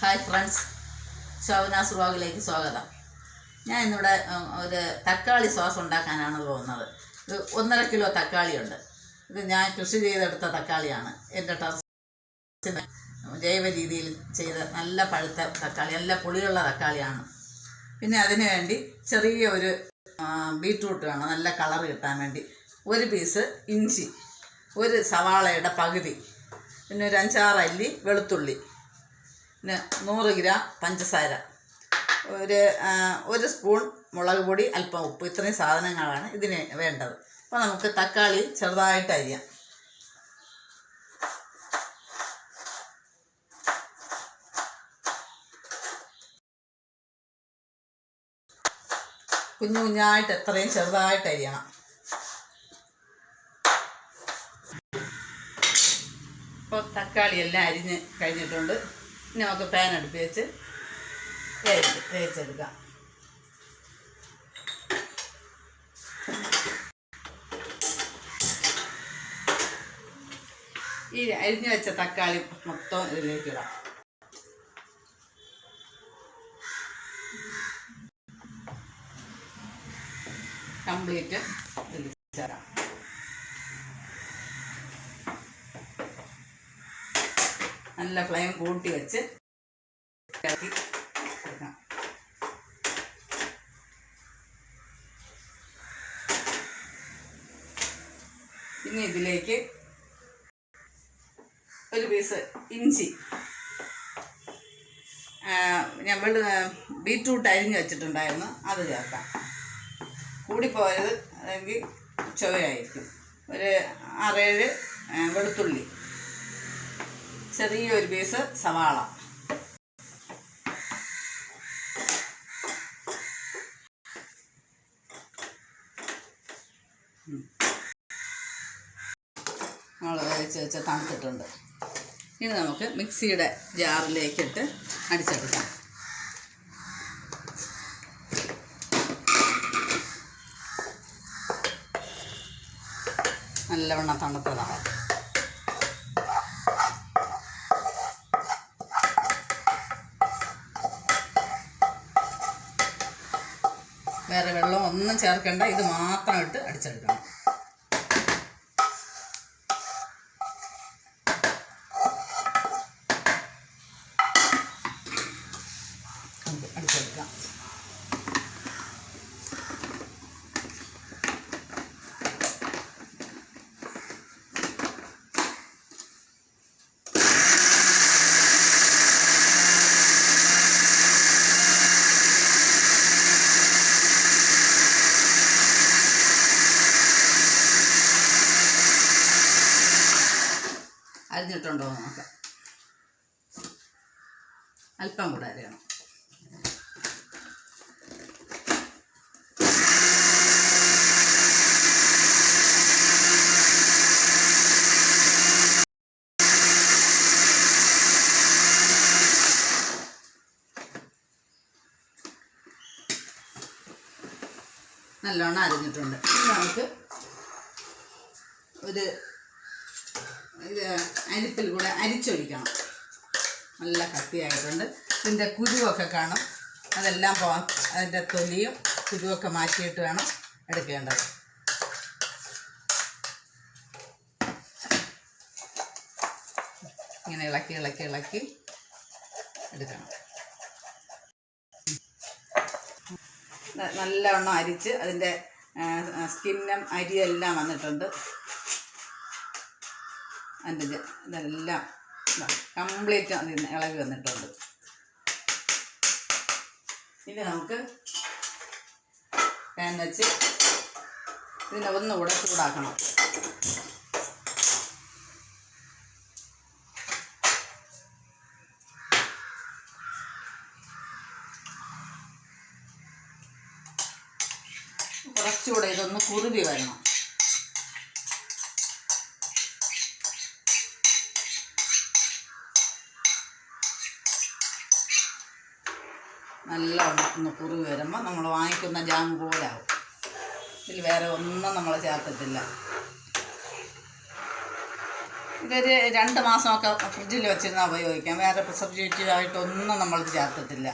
Hi friends ശോഭനാസ് വ്ളോഗിലേക്ക് സ്വാഗതം. ഞാൻ ഇന്നിവിടെ ഒരു തക്കാളി സോസ് ഉണ്ടാക്കാനാണ് പോകുന്നത്. ഇത് ഒന്നര കിലോ തക്കാളിയുണ്ട്. ഇത് ഞാൻ കൃഷി ചെയ്തെടുത്ത തക്കാളിയാണ്. എന്റെ ടെറസിന് ജൈവ രീതിയിൽ ചെയ്ത നല്ല പഴുത്ത തക്കാളി നല്ല പുളിയുള്ള തക്കാളിയാണ്. പിന്നെ അതിന് വേണ്ടി ചെറിയ ഒരു ബീട്രൂട്ട് വേണം നല്ല കളർ കിട്ടാൻ വേണ്ടി. ഒരു പീസ് ഇഞ്ചി ഒരു സവാളയുടെ പകുതി പിന്നെ ഒരു അഞ്ചാറ് അല്ലി വെളുത്തുള്ളി. നൂറ് ഗ്രാം പഞ്ചസാര. ഒരു ഒരു സ്പൂൺ മുളക് പൊടി അല്പം ഉപ്പ്. ഇത്രയും സാധനങ്ങളാണ് ഇതിന് വേണ്ടത്. അപ്പോൾ നമുക്ക് തക്കാളി ചെറുതായിട്ട് അരിയാം. കുഞ്ഞു കുഞ്ഞായിട്ട് എത്രയും ചെറുതായിട്ട് അരിയണം. ഇപ്പോൾ തക്കാളി എല്ലാം അരിഞ്ഞ് കഴിഞ്ഞിട്ടുണ്ട്. ഇനി നമുക്ക് പാൻ അടുപ്പി വെച്ച് വേവിച്ച് വേവിച്ചെടുക്കാം. ഈ അരിഞ്ഞു വെച്ച തക്കാളി മൊത്തം ഇതിലേക്ക് ഇടാം. കംപ്ലീറ്റ് ഇതിൽ ചേരാം. നല്ല ഫ്ലെയിം കൂട്ടി വെച്ച് ഇളക്കി പിന്നെ ഇതിലേക്ക് ഒരു പീസ് ഇഞ്ചി നമ്മൾ ബീറ്റ്റൂട്ട് അരിഞ്ഞ് വെച്ചിട്ടുണ്ടായിരുന്നു അത് ചേർക്കാം. കൂടിപ്പോയത് അല്ലെങ്കിൽ ചുവയായിരിക്കും. ഒരു ആറേഴ് വെളുത്തുള്ളി. ചെറിയൊരു പീസ് സവാള. മുളക് അരച്ച് വെച്ച് തണുത്തിട്ടുണ്ട്. ഇനി നമുക്ക് മിക്സിയുടെ ജാറിലേക്കിട്ട് അടിച്ചെടുക്കാം. നല്ലവണ്ണം തണുത്തതാണ്. വേറെ വെള്ളം ഒന്നും ചേർക്കേണ്ട. ഇത് മാത്രം ഇട്ട് അടിച്ചെടുക്കണം നമുക്ക് അടിച്ചെടുക്കാം അരിഞ്ഞിട്ടുണ്ടോ നോക്കാം. അല്പം കൂടെ അരയണം. നല്ലോണം അരിഞ്ഞിട്ടുണ്ട്. നമുക്ക് ഒരു ഇത് അരിപ്പിൽ കൂടെ അരിച്ചൊഴിക്കണം. നല്ല കട്ടിയായിട്ടുണ്ട്. ഇതിന്റെ കുരുവൊക്കെ കാണും. അതെല്ലാം പോ അതിന്റെ തൊലിയും കുരുവൊക്കെ മാറ്റിയിട്ട് വേണം എടുക്കേണ്ടത്. ഇങ്ങനെ ഇളക്കി ഇളക്കി ഇളക്കി എടുക്കണം. നല്ലവണ്ണം അരിച്ച് അതിന്റെ സ്കിന്നും അരിയെല്ലാം വന്നിട്ടുണ്ട്. അതിന്റെ ഇത് ഇതെല്ലാം കംപ്ലീറ്റ് അതിന് ഇളകി വന്നിട്ടുണ്ട്. ഇനി നമുക്ക് പാൻ വെച്ച് ഇതിനെ ഒന്നുകൂടെ ചൂടാക്കണം. കുറച്ചുകൂടെ ഇതൊന്ന് കുറുകി വരണം. നല്ല ഒന്ന് കുറുകി വരുമ്പോൾ നമ്മൾ വാങ്ങിക്കുന്ന ജാം പോലെ ആവും ഇതിൽ വേറെ ഒന്നും നമ്മൾ ചേർത്തിട്ടില്ല. ഇതൊരു രണ്ട് മാസമൊക്കെ ഫ്രിഡ്ജിൽ വെച്ചിരുന്നാൽ ഉപയോഗിക്കാം. വേറെ പ്രിസർവേറ്റീവായിട്ടൊന്നും നമ്മൾ ചേർത്തിട്ടില്ല.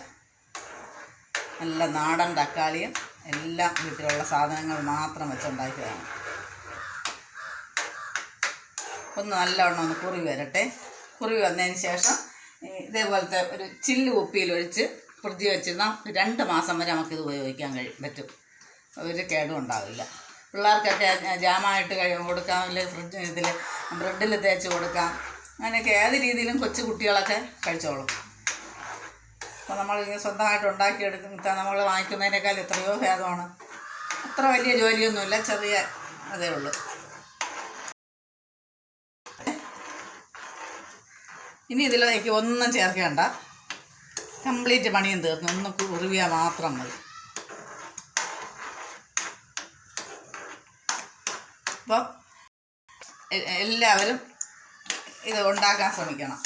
നല്ല നാടൻ തക്കാളിയും എല്ലാം വീട്ടിലുള്ള സാധനങ്ങൾ മാത്രം വെച്ചുണ്ടാക്കിയതാണ്. ഒന്ന് നല്ലവണ്ണം ഒന്ന് കുറി വരട്ടെ. കുറുകി വന്നതിന് ശേഷം ഇതേപോലത്തെ ഒരു ചില്ല് കുപ്പിയിൽ ഒഴിച്ച് ഫ്രിഡ്ജിൽ വെച്ചിരുന്നാൽ രണ്ട് മാസം വരെ നമുക്കിത് ഉപയോഗിക്കാൻ കഴിയും പറ്റും. ഒരു കേടും ഉണ്ടാവില്ല. പിള്ളേർക്കൊക്കെ ജാമായിട്ട് കഴി കൊടുക്കാം അല്ലെങ്കിൽ ഫ്രിഡ്ജ് ഇതിൽ ബ്രെഡിൽ തേച്ച് കൊടുക്കാം. അങ്ങനെയൊക്കെ ഏത് രീതിയിലും കൊച്ചു കുട്ടികളൊക്കെ കഴിച്ചോളും. അപ്പോൾ നമ്മൾ ഇങ്ങനെ സ്വന്തമായിട്ട് ഉണ്ടാക്കിയെടുക്കുന്ന നമ്മൾ വാങ്ങിക്കുന്നതിനേക്കാൾ എത്രയോ ഭേദമാണ്. അത്ര വലിയ ജോലിയൊന്നുമില്ല ചെറിയ അതേ ഉള്ളൂ. ഇനി ഇതിലേക്ക് ഒന്നും ചേർക്കേണ്ട. കംപ്ലീറ്റ് പണിയും തീർന്നു. ഒന്ന് കുറുവിയ മാത്രം മതി. അപ്പോൾ എല്ലാവരും ഇത് ഉണ്ടാക്കാൻ ശ്രമിക്കണം.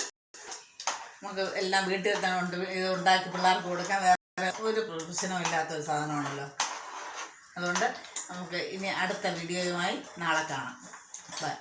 നമുക്ക് എല്ലാം വീട്ടിൽ തന്നെ ഉണ്ട്. ഇത് ഉണ്ടാക്കി പിള്ളേർക്ക് കൊടുക്കാൻ വേറെ ഒരു പ്രശ്നവും ഇല്ലാത്ത ഒരു സാധനമാണല്ലോ. അതുകൊണ്ട് നമുക്ക് ഇനി അടുത്ത വീഡിയോയുമായി നാളെ കാണാം. ബൈ.